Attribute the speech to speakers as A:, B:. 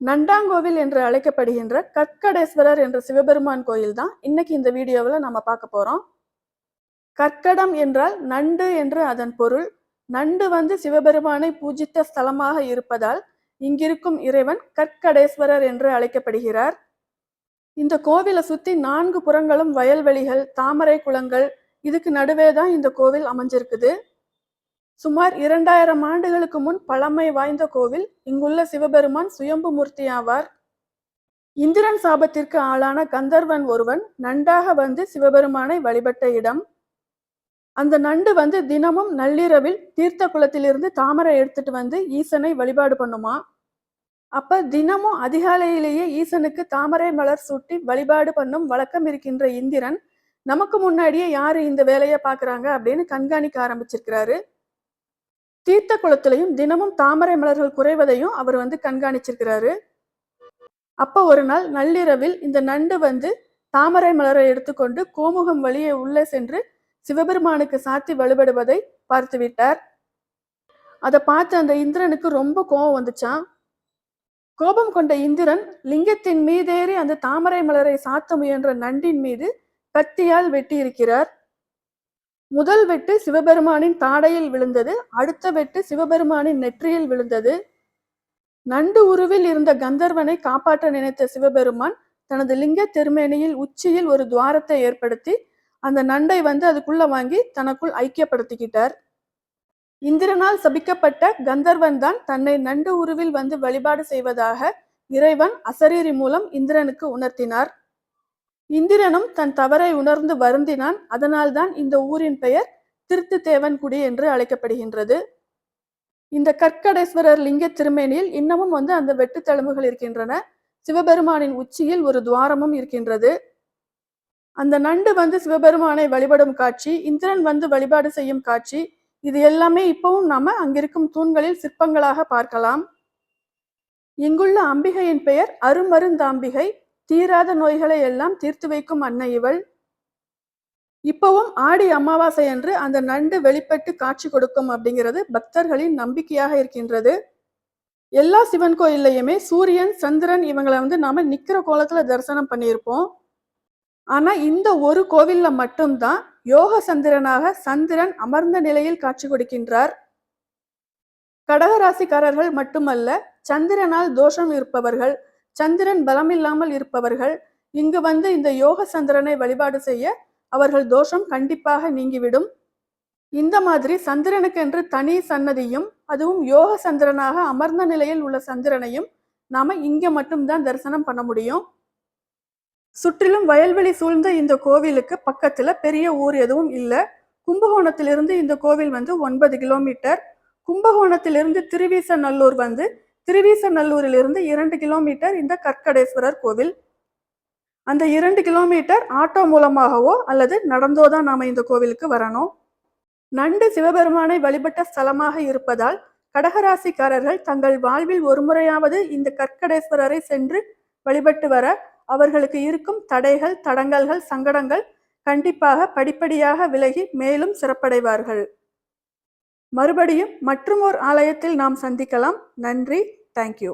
A: நண்டாங்கோவில் என்று அழைக்கப்படுகின்ற கற்கடேஸ்வரர் என்ற சிவபெருமான் கோயில் தான் இன்னைக்கு இந்த வீடியோவில் நம்ம பார்க்க போகிறோம் கற்கடம் என்றால் நண்டு என்று அதன் பொருள். நண்டு வந்து சிவபெருமானை பூஜித்த ஸ்தலமாக இருப்பதால் இங்கிருக்கும் இறைவன் கற்கடேஸ்வரர் என்று அழைக்கப்படுகிறார். இந்த கோவிலை சுற்றி நான்கு புறங்களும் வயல்வெளிகள் தாமரை குளங்கள் இதுக்கு நடுவே தான் இந்த கோவில் அமைஞ்சிருக்குது. சுமார் இரண்டாயிரம் ஆண்டுகளுக்கு முன் பழமை வாய்ந்த கோவில் இங்குள்ள சிவபெருமான் சுயம்பு மூர்த்தி ஆவார் இந்திரன் சாபத்திற்கு ஆளான கந்தர்வன் ஒருவன் நண்டாக வந்து சிவபெருமானை வழிபட்ட இடம். அந்த நண்டு வந்து தினமும் நள்ளிரவில் தீர்த்த குளத்திலிருந்து தாமரை எடுத்துட்டு வந்து ஈசனை வழிபாடு பண்ணுமா? அப்ப தினமும் அதிகாலையிலேயே ஈசனுக்கு தாமரை மலர் சூட்டி வழிபாடு பண்ணும் வழக்கம் இருக்கின்ற இந்திரன் நமக்கு முன்னாடியே யாரு இந்த வேலையை பாக்குறாங்க? அப்படின்னு கண்காணிக்க ஆரம்பிச்சிருக்கிறாரு. தீர்த்த குளத்திலையும் தினமும் தாமரை மலர்கள் குறைவதையும் அவர் வந்து கண்காணிச்சிருக்கிறாரு. அப்போ ஒரு நாள் நள்ளிரவில் இந்த நண்டு வந்து தாமரை மலரை எடுத்துக்கொண்டு கோமுகம் வழியே உள்ளே சென்று சிவபெருமானுக்கு சாத்தி வழிபடுவதை பார்த்து விட்டார். அதை பார்த்து அந்த இந்திரனுக்கு ரொம்ப கோபம் வந்துச்சான் கோபம் கொண்ட இந்திரன் லிங்கத்தின் மீதேறி அந்த தாமரை மலரை சாத்த முயன்ற நண்டின் மீது கத்தியால் வெட்டி இருக்கிறார் முதல் வெட்டு சிவபெருமானின் தாடையில் விழுந்தது அடுத்த வெட்டு சிவபெருமானின் நெற்றியில் விழுந்தது. நண்டு உருவில் இருந்த கந்தர்வனை காப்பாற்ற நினைத்த சிவபெருமான் தனது லிங்க திருமேனியில் உச்சியில் ஒரு துவாரத்தை ஏற்படுத்தி அந்த நண்டை வந்து அதுக்குள்ள வாங்கி தனக்குள் ஐக்கியப்படுத்திக்கிட்டார். இந்திரனால் சபிக்கப்பட்ட கந்தர்வன் தான் தன்னை நண்டு உருவில் வந்து வழிபாடு செய்வதாக இறைவன் அசரீரி மூலம் இந்திரனுக்கு உணர்த்தினார். இந்திரனும் தன் தவறை உணர்ந்து வருந்தினான். அதனால்தான் இந்த ஊரின் பெயர் திருத்து தேவன்குடி என்று அழைக்கப்படுகின்றது. இந்த கற்கடேஸ்வரர் லிங்க திருமேனியில் இன்னமும் வந்து அந்த வெட்டுத்தழும்புகள் இருக்கின்றன. சிவபெருமானின் உச்சியில் ஒரு துவாரமும் இருக்கின்றது. அந்த நண்டு வந்து சிவபெருமானை வழிபடும் காட்சி இந்திரன் வந்து வழிபாடு செய்யும் காட்சி இது எல்லாமே இப்பவும் நாம அங்கிருக்கும் தூண்களில் சிற்பங்களாக பார்க்கலாம். இங்குள்ள அம்பிகையின் பெயர் அருமருந்தாம்பிகை. தீராத நோய்களை எல்லாம் தீர்த்து வைக்கும் அன்னை இவள். இப்பவும் ஆடி அமாவாசை என்று அந்த நண்டு வெளிப்பட்டு காட்சி கொடுக்கும் அப்படிங்கிறது பக்தர்களின் நம்பிக்கையாக இருக்கின்றது. எல்லா சிவன் கோயில்லையுமே சூரியன் சந்திரன் இவங்களை வந்து நாம நிக்கிற கோலத்துல தரிசனம் பண்ணியிருப்போம். ஆனா இந்த ஒரு கோவில்ல மட்டும்தான் யோக சந்திரனாக சந்திரன் அமர்ந்த நிலையில் காட்சி கொடுக்கின்றார். கடகராசிக்காரர்கள் மட்டுமல்ல சந்திரனால் தோஷம் இருப்பவர்கள் சந்திரன் பலமில்லாமல் இருப்பவர்கள் இங்கு வந்து இந்த யோக சந்திரனை வழிபாடு செய்ய அவர்கள் தோஷம் கண்டிப்பாக நீங்கிவிடும். இந்த மாதிரி சந்திரனுக்கென்று தனி சன்னதியும் அதுவும் யோக சந்திரனாக அமர்ந்த நிலையில் உள்ள சந்திரனையும் நாம இங்க மட்டும்தான் தரிசனம் பண்ண முடியும். சுற்றிலும் வயல்வெளி சூழ்ந்த இந்த கோவிலுக்கு பக்கத்துல பெரிய ஊர் எதுவும் இல்லை. கும்பகோணத்திலிருந்து இந்த கோவில் வந்து ஒன்பது கிலோமீட்டர். கும்பகோணத்திலிருந்து திருவீசநல்லூர் வந்து திருவீசநல்லூரிலிருந்து இரண்டு கிலோமீட்டர் இந்த கற்கடேஸ்வரர் கோவில். அந்த இரண்டு கிலோமீட்டர் ஆட்டோ மூலமாகவோ அல்லது நடந்தோ தான் நாம இந்த கோவிலுக்கு வரணும். நண்டு சிவபெருமானை வழிபட்ட ஸ்தலமாக இருப்பதால் கடகராசிக்காரர்கள் தங்கள் வாழ்வில் ஒருமுறையாவது இந்த கற்கடேஸ்வரரை சென்று வழிபட்டு வர அவர்களுக்கு இருக்கும் தடைகள் தடங்கல்கள் சங்கடங்கள் கண்டிப்பாக படிப்படியாக விலகி மேலும் சிறப்படைவார்கள். மறுபடியும் மற்றும் ஓர் ஆலயத்தில் நாம் சந்திக்கலாம். நன்றி. தேங்க்யூ